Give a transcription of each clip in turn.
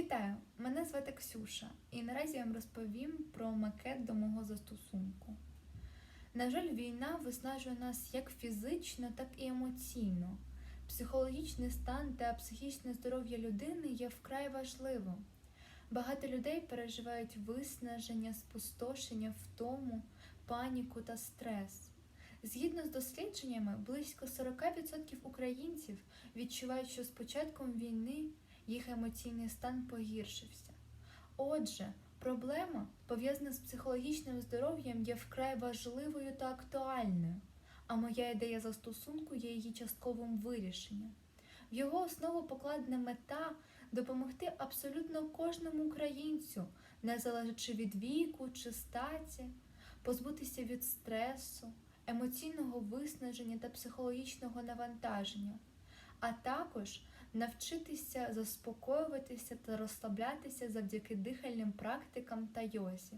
Вітаю! Мене звати Ксюша, і наразі я вам розповім про макет до мого застосунку. На жаль, війна виснажує нас як фізично, так і емоційно. Психологічний стан та психічне здоров'я людини є вкрай важливим. Багато людей переживають виснаження, спустошення, втому, паніку та стрес. Згідно з дослідженнями, близько 40% українців відчувають, що з початком війни їх емоційний стан погіршився. Отже, проблема, пов'язана з психологічним здоров'ям, є вкрай важливою та актуальною, а моя ідея застосунку є її частковим вирішенням. В його основу покладена мета допомогти абсолютно кожному українцю, не залежачи від віку чи статі, позбутися від стресу, емоційного виснаження та психологічного навантаження, а також навчитися заспокоюватися та розслаблятися завдяки дихальним практикам та йозі.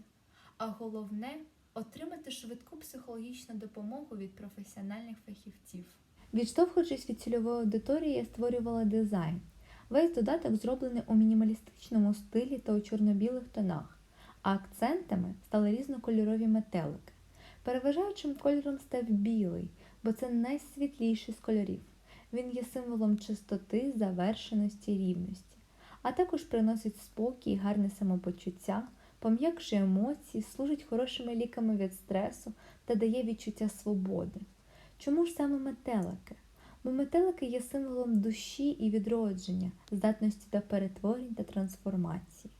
А головне отримати швидку психологічну допомогу від професіональних фахівців. Відштовхуючись від цільової аудиторії, я створювала дизайн. Весь додаток зроблений у мінімалістичному стилі та у чорно-білих тонах, а акцентами стали різнокольорові метелики. Переважаючим кольором став білий, бо це найсвітліший з кольорів. Він є символом чистоти, завершеності, рівності, а також приносить спокій, гарне самопочуття, пом'якшує емоції, служить хорошими ліками від стресу та дає відчуття свободи. Чому ж саме метелики? Бо метелики є символом душі і відродження, здатності до перетворень та трансформації.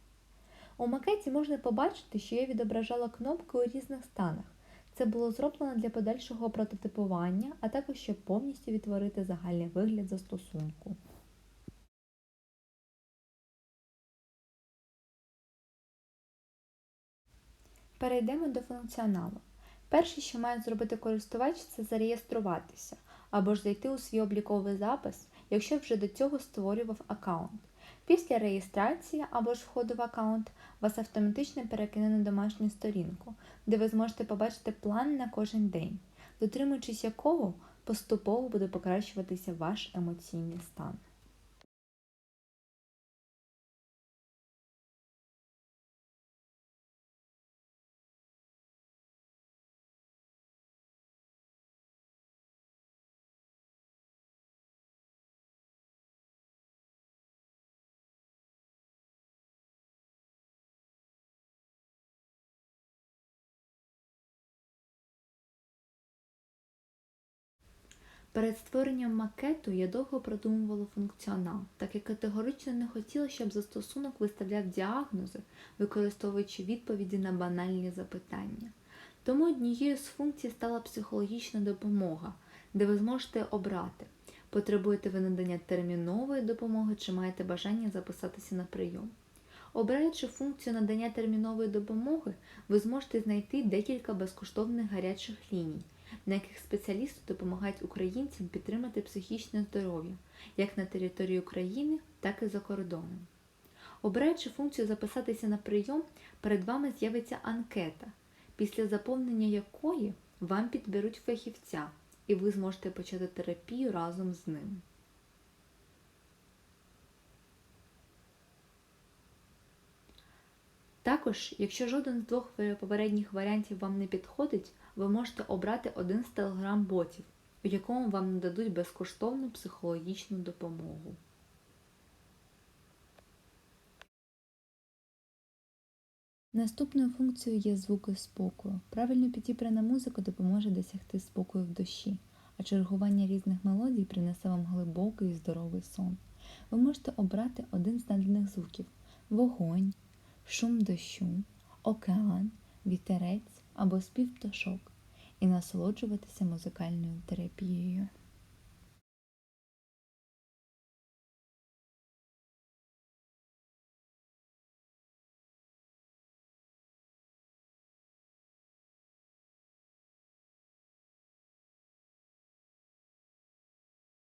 У макеті можна побачити, що я відображала кнопки у різних станах. Це було зроблено для подальшого прототипування, а також щоб повністю відтворити загальний вигляд застосунку. Перейдемо до функціоналу. Перше, що має зробити користувач, це зареєструватися або ж зайти у свій обліковий запис, якщо вже до цього створював аккаунт. Після реєстрації або ж входу в аккаунт вас автоматично перекине на домашню сторінку, де ви зможете побачити план на кожен день, дотримуючись якого поступово буде покращуватися ваш емоційний стан. Перед створенням макету я довго продумувала функціонал, так як категорично не хотіла, щоб застосунок виставляв діагнози, використовуючи відповіді на банальні запитання. Тому однією з функцій стала психологічна допомога, де ви зможете обрати, потребуєте ви надання термінової допомоги чи маєте бажання записатися на прийом. Обираючи функцію надання термінової допомоги, ви зможете знайти декілька безкоштовних гарячих ліній на яких спеціалісти допомагають українцям підтримати психічне здоров'я як на території України, так і за кордоном. Обираючи функцію записатися на прийом, перед вами з'явиться анкета, після заповнення якої вам підберуть фахівця, і ви зможете почати терапію разом з ним. Також, якщо жоден з двох попередніх варіантів вам не підходить, ви можете обрати один з телеграм-ботів, у якому вам нададуть безкоштовну психологічну допомогу. Наступною функцією є звуки спокою. Правильно підібрана музика допоможе досягти спокою в душі, а чергування різних мелодій принесе вам глибокий і здоровий сон. Ви можете обрати один з наданих звуків вогонь, шум дощу, океан, вітерець або спів пташок і насолоджуватися музикальною терапією.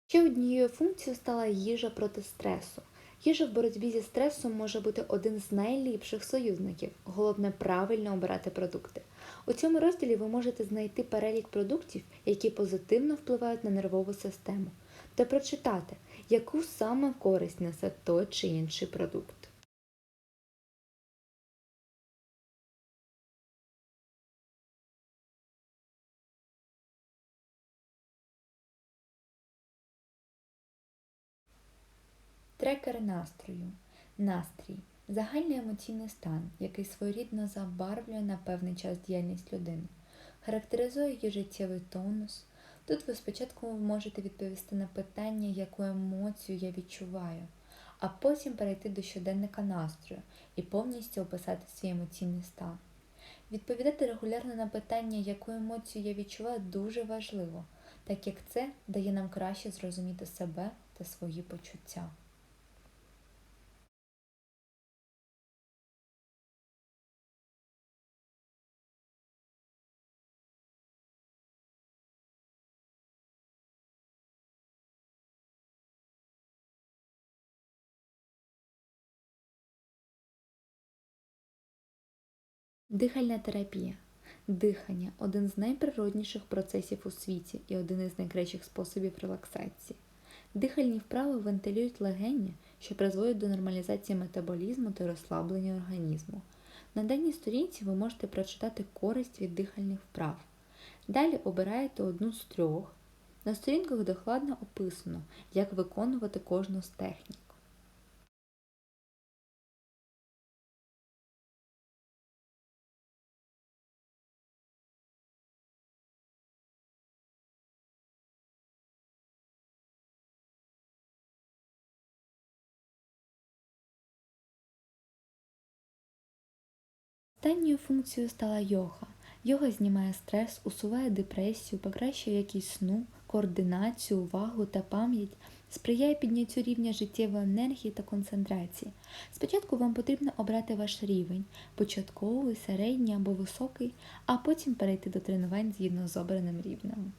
Ще однією функцією стала їжа проти стресу. Їжа в боротьбі зі стресом може бути один з найліпших союзників. Головне правильно обирати продукти. У цьому розділі ви можете знайти перелік продуктів, які позитивно впливають на нервову систему, та прочитати, яку саме користь несе той чи інший продукт. Трекер настрою. Настрій загальний емоційний стан, який своєрідно забарвлює на певний час діяльність людини, характеризує її життєвий тонус. Тут ви спочатку можете відповісти на питання, яку емоцію я відчуваю, а потім перейти до щоденника настрою і повністю описати свій емоційний стан. Відповідати регулярно на питання, яку емоцію я відчуваю, дуже важливо, так як це дає нам краще зрозуміти себе та свої почуття. Дихальна терапія. Дихання один з найприродніших процесів у світі і один із найкращих способів релаксації. Дихальні вправи вентилюють легені, що призводять до нормалізації метаболізму та розслаблення організму. На даній сторінці ви можете прочитати користь від дихальних вправ. Далі обираєте одну з трьох. На сторінках докладно описано, як виконувати кожну з технік. Останньою функцією стала йога. Йога знімає стрес, усуває депресію, покращує якість сну, координацію, увагу та пам'ять, сприяє підняттю рівня життєвої енергії та концентрації. Спочатку вам потрібно обрати ваш рівень початковий, середній або високий, а потім перейти до тренувань згідно з обраним рівнем.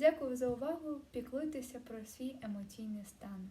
Дякую за увагу. Піклуйтеся про свій емоційний стан.